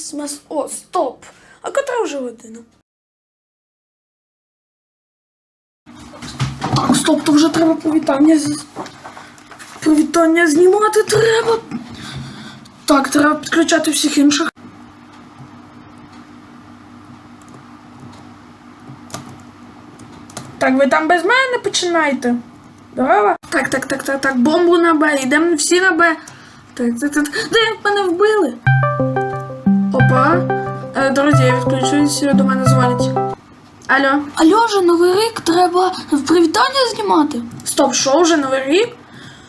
Крісмас. О, стоп! А котра вже година? Так, стоп, то вже треба привітання. з- Привітання знімати треба. Так, треба підключати всіх інших. Так, ви там без мене починайте. Здорово? Так, так, так, так, так. Бомбу на Б. Йдемо всі на Б. Так, так, так. Де мене вбили? Друзі, я відключуюсь, до мене дзвонять. Алло. Алло, вже новий рік, треба привітання знімати. Стоп, що вже новий рік?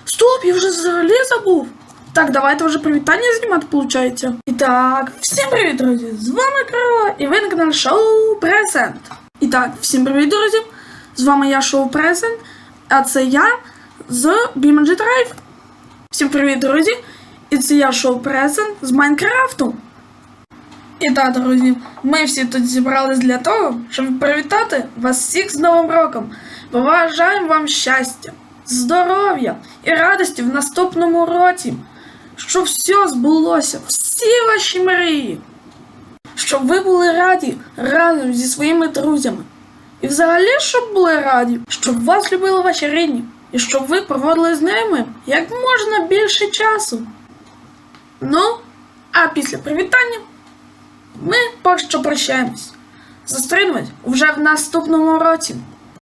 Стоп, я вже взагалі забув. Так, давайте вже привітання знімати, виходить. І так, всім привіт, друзі! З вами Крила, і ви на каналі Шоу Презент. І так, всім привіт, друзі! З вами я Шоу Презент, а це я з BeamNG Drive. Всім привіт, друзі! І це я Шоу Презент з Майнкрафту. І так, друзі, ми всі тут зібрались для того, щоб привітати вас всіх з Новим роком. Бажаємо вам щастя, здоров'я і радості в наступному році, щоб все збулося, всі ваші мрії, щоб ви були раді разом зі своїми друзями. І взагалі, щоб були раді, щоб вас любили ваші рідні, і щоб ви проводили з ними як можна більше часу. Ну, а після привітання ми поки що прощаємось. Зустрінемось вже в наступному році.